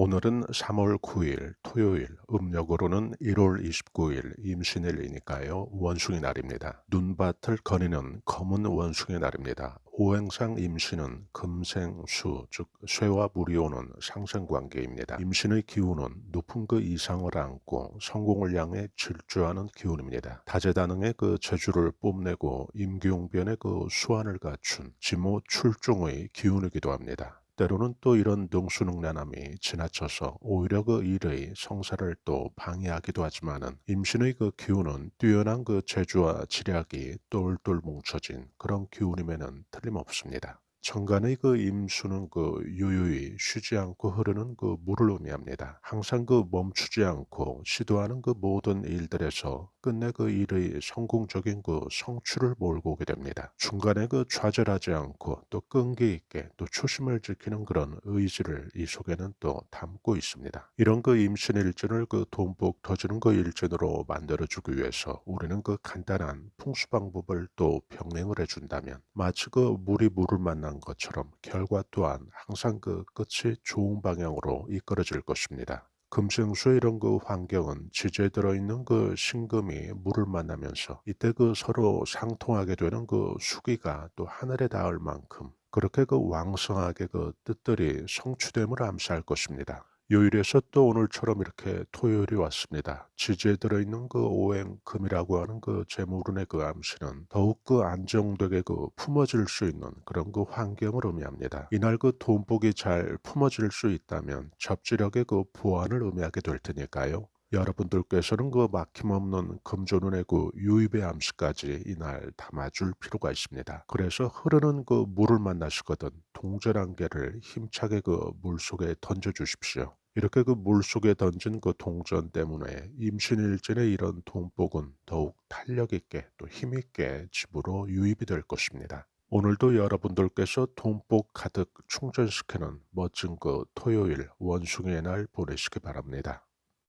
오늘은 3월 9일 토요일, 음력으로는 1월 29일 임신일이니까요. 원숭이 날입니다. 눈밭을 거니는 검은 원숭이 날입니다. 오행상 임신은 금생수, 즉 쇠와 물이 오는 상생관계입니다. 임신의 기운은 높은 그 이상을 안고 성공을 향해 질주하는 기운입니다. 다재다능의 그 재주를 뽐내고 임기용변의 그 수완을 갖춘 지모 출중의 기운이기도 합니다. 때로는 또 이런 능수능란함이 지나쳐서 오히려 그 일의 성사를 또 방해하기도 하지만은 임신의 그 기운은 뛰어난 그 재주와 지략이 똘똘 뭉쳐진 그런 기운임에는 틀림없습니다. 천간의 그 임수는 그 유유히 쉬지 않고 흐르는 그 물을 의미합니다. 항상 그 멈추지 않고 시도하는 그 모든 일들에서 끝내 그 일의 성공적인 그 성취를 몰고 오게 됩니다. 중간에 그 좌절하지 않고 또 끈기 있게 또 초심을 지키는 그런 의지를 이 속에는 또 담고 있습니다. 이런 그 임신 일진을 그 돈복 터지는 그 일진으로 만들어주기 위해서 우리는 그 간단한 풍수 방법을 또 병행을 해준다면 마치 그 물이 물을 만난 것처럼 결과 또한 항상 그 끝이 좋은 방향으로 이끌어질 것입니다. 금생수의 이런 그 환경은 지지에 들어있는 그 신금이 물을 만나면서 이때 그 서로 상통하게 되는 그 수기가 또 하늘에 닿을 만큼 그렇게 그 왕성하게 그 뜻들이 성취됨을 암시할 것입니다. 요일에서 또 오늘처럼 이렇게 토요일이 왔습니다. 지지에 들어있는 그 오행금이라고 하는 그 재물운의 그 암시는 더욱 그 안정되게 그 품어질 수 있는 그런 그 환경을 의미합니다. 이날 그 돈복이 잘 품어질 수 있다면 접지력의 그 보완을 의미하게 될 테니까요. 여러분들께서는 그 막힘없는 금조눈의 그 유입의 암시까지 이날 담아줄 필요가 있습니다. 그래서 흐르는 그 물을 만나시거든 동전한개를 힘차게 그 물 속에 던져주십시오. 이렇게 그 물 속에 던진 그 동전 때문에 임신일진의 이런 돈복은 더욱 탄력 있게 또 힘있게 집으로 유입이 될 것입니다. 오늘도 여러분들께서 돈복 가득 충전시키는 멋진 그 토요일 원숭이의 날 보내시기 바랍니다.